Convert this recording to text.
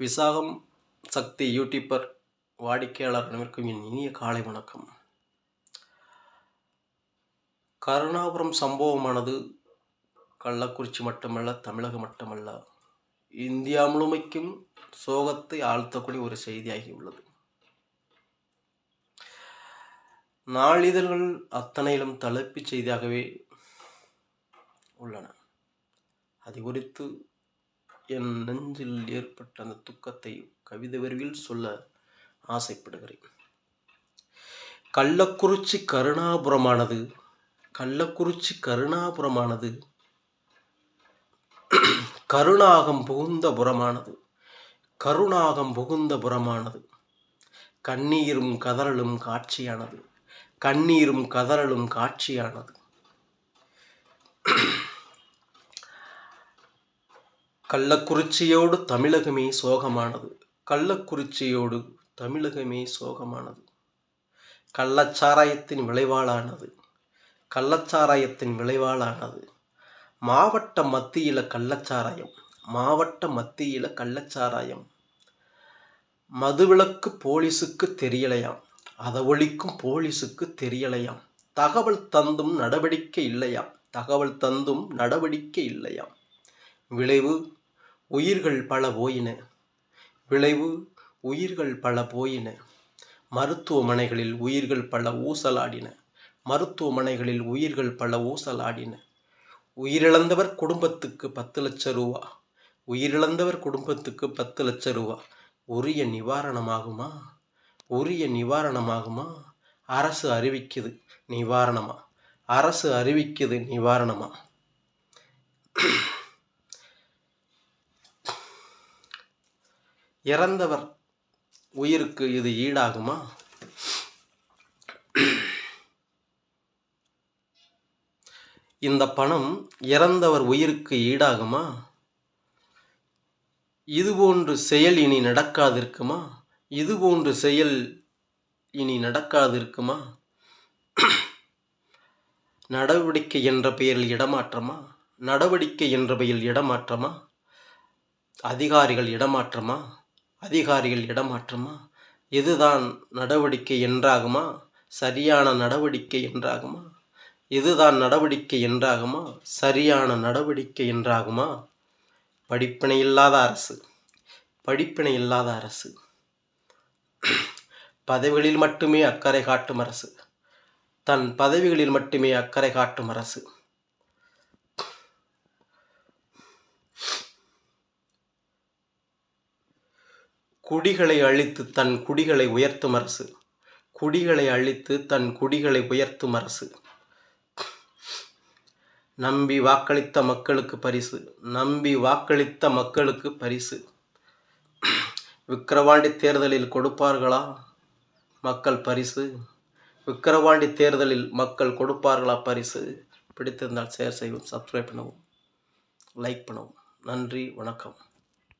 விசாகம் சக்தி YouTuber வாடிக்கையாளர் அனைவருக்கும் என் இனிய காலை வணக்கம். கருணாபுரம் சம்பவமானது கள்ளக்குறிச்சி மட்டுமல்ல தமிழகம் மட்டுமல்ல இந்தியா முழுமைக்கும் சோகத்தை ஆழ்த்தக்கூடிய ஒரு செய்தியாகி உள்ளது நாளிதழ்கள் அத்தனையிலும் தலைப்புச் செய்தியாகவே உள்ளன. அது குறித்து என் நெஞ்சில் ஏற்பட்ட அந்த துக்கத்தை கவிதை வரிவில் சொல்ல ஆசைப்படுகிறேன். கள்ளக்குறிச்சி கருணாபுரமானது கள்ளக்குறிச்சி கருணாபுரமானது கருணாகம் புகுந்த புறமானது கருணாகம் புகுந்த புறமானது. கண்ணீரும் கதறலும் காட்சியானது கண்ணீரும் கதறலும் காட்சியானது. கள்ளக்குறிச்சியோடு தமிழகமே சோகமானது. கள்ளக்குறிச்சியோடு தமிழகமே சோகமானது. கள்ளச்சாராயத்தின் விளைவாளானது கள்ளச்சாராயத்தின் விளைவாளானது மாவட்ட மத்தியில கள்ளச்சாராயம் மாவட்ட மத்தியில கள்ளச்சாராயம். மதுவிலக்கு போலீஸுக்கு தெரியலையாம். அதை ஒழிக்கும் போலீஸுக்கு தெரியலையாம். தகவல் தந்தும் நடவடிக்கை இல்லையாம். தகவல் தந்தும் நடவடிக்கை இல்லையாம். விளைவு உயிர்கள் பல போயின. விளைவு உயிர்கள் பல போயின. மருத்துவமனைகளில் உயிர்கள் பல ஊசலாடின. மருத்துவமனைகளில் உயிர்கள் பல ஊசலாடின. உயிரிழந்தவர் குடும்பத்துக்கு பத்து லட்சம் ரூபா. உயிரிழந்தவர் குடும்பத்துக்கு பத்து லட்சம் ரூபா. உரிய நிவாரணமாகுமா? உரிய நிவாரணமாகுமா? அரசு அறிவிக்குது நிவாரணமா? அரசு அறிவிக்குது நிவாரணமா? இறந்தவர் உயிருக்கு இது ஈடாகுமா? இந்த பணம் இறந்தவர் உயிருக்கு ஈடாகுமா? இதுபோன்று செயல் இனி நடக்காதிருக்குமா? இதுபோன்று செயல் இனி நடக்காதிருக்குமா? நடவடிக்கை என்ற பெயரில் இடமாற்றமா? நடவடிக்கை என்ற பெயரில் இடமாற்றமா? அதிகாரிகள் இடமாற்றமா? அதிகாரிகள் இடமாற்றமா? இதுதான் நடவடிக்கை என்றாகுமா? சரியான நடவடிக்கை என்றாகுமா? இதுதான் நடவடிக்கை என்றாகுமா? சரியான நடவடிக்கை என்றாகுமா? படிப்பினை இல்லாத அரசு. படிப்பினை இல்லாத அரசு. பதவிகளில் மட்டுமே அக்கறை காட்டும் அரசு. தன் பதவிகளில் மட்டுமே அக்கறை காட்டும் அரசு. குடிகளை அழித்து தன் குடிகளை உயர்த்தும் அரசு. குடிகளை அழித்து தன் குடிகளை உயர்த்தும் அரசு. நம்பி வாக்களித்த மக்களுக்கு பரிசு. நம்பி வாக்களித்த மக்களுக்கு பரிசு. விக்கிரவாண்டி தேர்தலில் கொடுப்பார்களா? மக்கள் பரிசு. விக்கிரவாண்டி தேர்தலில் மக்கள் கொடுப்பார்களா? பரிசு. பிடித்திருந்தால் ஷேர் செய்வோம் சப்ஸ்கிரைப் பண்ணவும் லைக் பண்ணவும். நன்றி வணக்கம்.